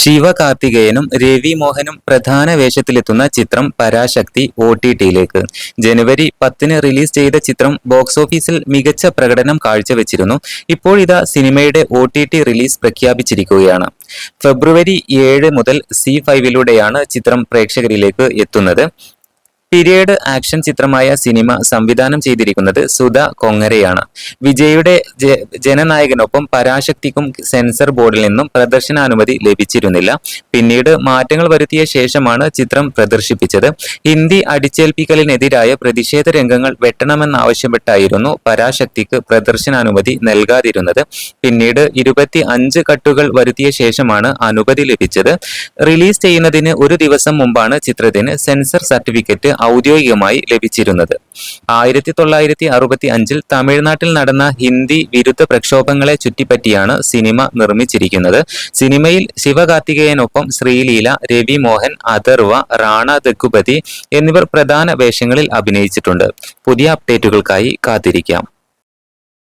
ശിവകാർത്തികേയനും രവി മോഹനും പ്രധാന വേഷത്തിലെത്തുന്ന ചിത്രം പരാശക്തി O T ടിയിലേക്ക്. ജനുവരി പത്തിന് റിലീസ് ചെയ്ത ചിത്രം ബോക്സ് ഓഫീസിൽ മികച്ച പ്രകടനം കാഴ്ചവെച്ചിരുന്നു. ഇപ്പോൾ ഇതാ സിനിമയുടെ ഒ ടി ടി റിലീസ് പ്രഖ്യാപിച്ചിരിക്കുകയാണ്. ഫെബ്രുവരി ഏഴ് മുതൽ സി ഫൈവിലൂടെയാണ് ചിത്രം പ്രേക്ഷകരിലേക്ക് എത്തുന്നത്. പീരിയഡ് ആക്ഷൻ ചിത്രമായ സിനിമ സംവിധാനം ചെയ്തിരിക്കുന്നത് സുധ കൊങ്ങരയാണ്. വിജയുടെ ജനനായകനൊപ്പം പരാശക്തിക്കും സെൻസർ ബോർഡിൽ നിന്നും പ്രദർശനാനുമതി ലഭിച്ചിരുന്നില്ല. പിന്നീട് മാറ്റങ്ങൾ വരുത്തിയ ശേഷമാണ് ചിത്രം പ്രദർശിപ്പിച്ചത്. ഹിന്ദി അടിച്ചേൽപ്പിക്കലിനെതിരായ പ്രതിഷേധ രംഗങ്ങൾ വെട്ടണമെന്നാവശ്യപ്പെട്ടായിരുന്നു പരാശക്തിക്ക് പ്രദർശനാനുമതി നൽകാതിരുന്നത്. പിന്നീട് ഇരുപത്തി അഞ്ച് കട്ടുകൾ വരുത്തിയ ശേഷമാണ് അനുമതി ലഭിച്ചത്. റിലീസ് ചെയ്യുന്നതിന് ഒരു ദിവസം മുമ്പാണ് ചിത്രത്തിന് സെൻസർ സർട്ടിഫിക്കറ്റ് ഔദ്യോഗികമായി ലഭിച്ചിരുന്നത്. ആയിരത്തി തൊള്ളായിരത്തി അറുപത്തി അഞ്ചിൽ തമിഴ്നാട്ടിൽ നടന്ന ഹിന്ദി വിരുദ്ധ പ്രക്ഷോഭങ്ങളെ ചുറ്റിപ്പറ്റിയാണ് സിനിമ നിർമ്മിച്ചിരിക്കുന്നത്. സിനിമയിൽ ശിവകാർത്തികേയനൊപ്പം ശ്രീലീല രവി മോഹൻ അഥർവ റാണ ദഗുപതി എന്നിവർ പ്രധാന വേഷങ്ങളിൽ അഭിനയിച്ചിട്ടുണ്ട്. പുതിയ അപ്ഡേറ്റുകൾക്കായി കാത്തിരിക്കാം.